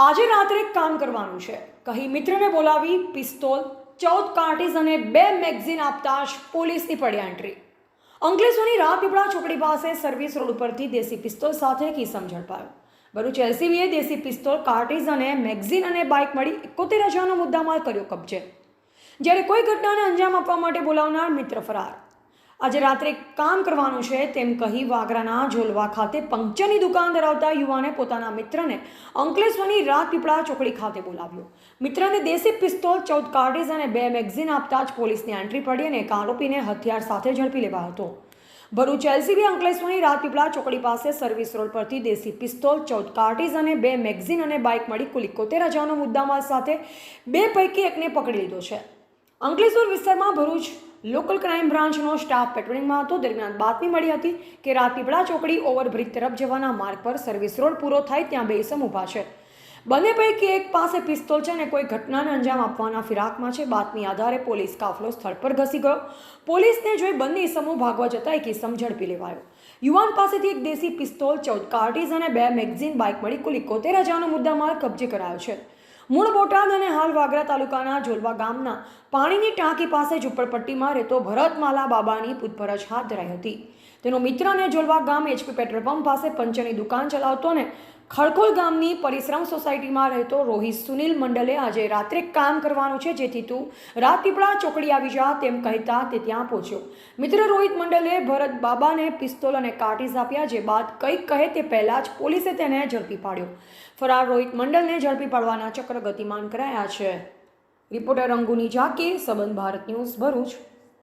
આજે રાત્રે કામ કરવાનું છે. કહી મિત્રને બોલાવી પિસ્તોલ, ચૌદ કાર્ટીઝ અને બે મેગઝીન આપતા જ પોલીસની પડ્યા એન્ટ્રી. અંકલેશ્વરની રાજપીપળા ચોકડી પાસે સર્વિસ રોડ ઉપરથી દેશી પિસ્તોલ સાથે એક ઈસમ ઝડપાયો. ભરૂચ એલસીબીએ દેશી પિસ્તોલ, કાર્ટીઝ અને મેગઝીન અને બાઇક મળી એકોતેર હજારનો મુદ્દામાલ કર્યો કબજે. જ્યારે કોઈ ઘટનાને અંજામ આપવા માટે બોલાવનાર મિત્ર ફરાર. આજે રાત્રે કામ કરવાનું છે તેમ કહી વાગરાના ઝોલવા ખાતે પંક્ચરની દુકાન ધરાવતા યુવાને પોતાના મિત્રને અંકલેશ્વરની રાજપીપળા ચોકડી ખાતે બોલાવ્યો. મિત્રને દેશી પિસ્તોલ, ચૌદ કાર્ટીઝ અને બે મેગઝીન આપતા જ પોલીસની એન્ટ્રી પડી અને એક આરોપીને હથિયાર સાથે ઝડપી લેવાયો હતો. ભરૂચ એલસીબી અંકલેશ્વરની રાજપીપળા ચોકડી પાસે સર્વિસ રોડ પરથી દેશી પિસ્તોલ, ચૌદ કાર્ટીઝ અને બે મેગઝીન અને બાઇક મળી કુલ એકોતેર હજારનો મુદ્દામાલ સાથે બે પૈકી એકને પકડી લીધો છે. અંકલેશ્વર વિસ્તારમાં ભરૂચ લોકલ ક્રાઇમ બ્રાન્ચનો સ્ટાફ પેટ્રોલિંગમાં હતો. દરમિયાન બાતમી મળી હતી કે રાજપીપળા ચોકડી ઓવરબ્રિજ તરફ જવાના માર્ગ પર સર્વિસ રોડ પૂરો થાય ત્યાં બે ઇસમ ઊભા છે. બંને પૈકી એક પાસે પિસ્તોલ છે અને કોઈ ઘટનાને અંજામ આપવાના ફિરાકમાં છે. બાતમી આધારે પોલીસ કાફલો સ્થળ પર ઘસી ગયો. પોલીસને જોઈ બંને ઇસમો ભાગવા જતા એક ઇસમ ઝડપી લેવાયો. યુવાન પાસેથી એક દેશી પિસ્તોલ, ચૌદ કાર્ટીઝ અને બે મેગઝીન બાઇક મળી કુલ એકોતેર હજારનો મુદ્દામાલ કબજે કરાયો છે. મૂળ બોટાદ અને હાલ વાગરા તાલુકાના જોલવા ગામના પાણીની ટાંકી પાસે ઝુંપડપટ્ટીમાં રહેતો ભરતમાલા બાબાની પૂછપરછ હાથ ધરાઈ હતી. તેનો મિત્ર અને જોલવા ગામ એચપી પેટ્રોલ પંપ પાસે પંચરની દુકાન ચલાવતો ને ખડકોલ ગામની પરિશ્રમ સોસાયટીમાં રહેતો રોહિત સુનિલ મંડલે આજે રાત્રે કામ કરવાનું છે, જેથી તું રાજપીપળા ચોકડી આવી જા તેમ કહેતા તે ત્યાં પહોંચ્યો. મિત્ર રોહિત મંડલે ભરત બાબાને પિસ્તોલ અને કાર્ટીસ આપ્યા, જે બાદ કંઈક કહે તે પહેલાં જ પોલીસે તેને ઝડપી પાડ્યો. ફરાર રોહિત મંડલને ઝડપી પાડવાના ચક્ર ગતિમાન કરાયા છે. રિપોર્ટર અંગુની ઝાકી, સંબંધ ભારત ન્યૂઝ ભરૂચ.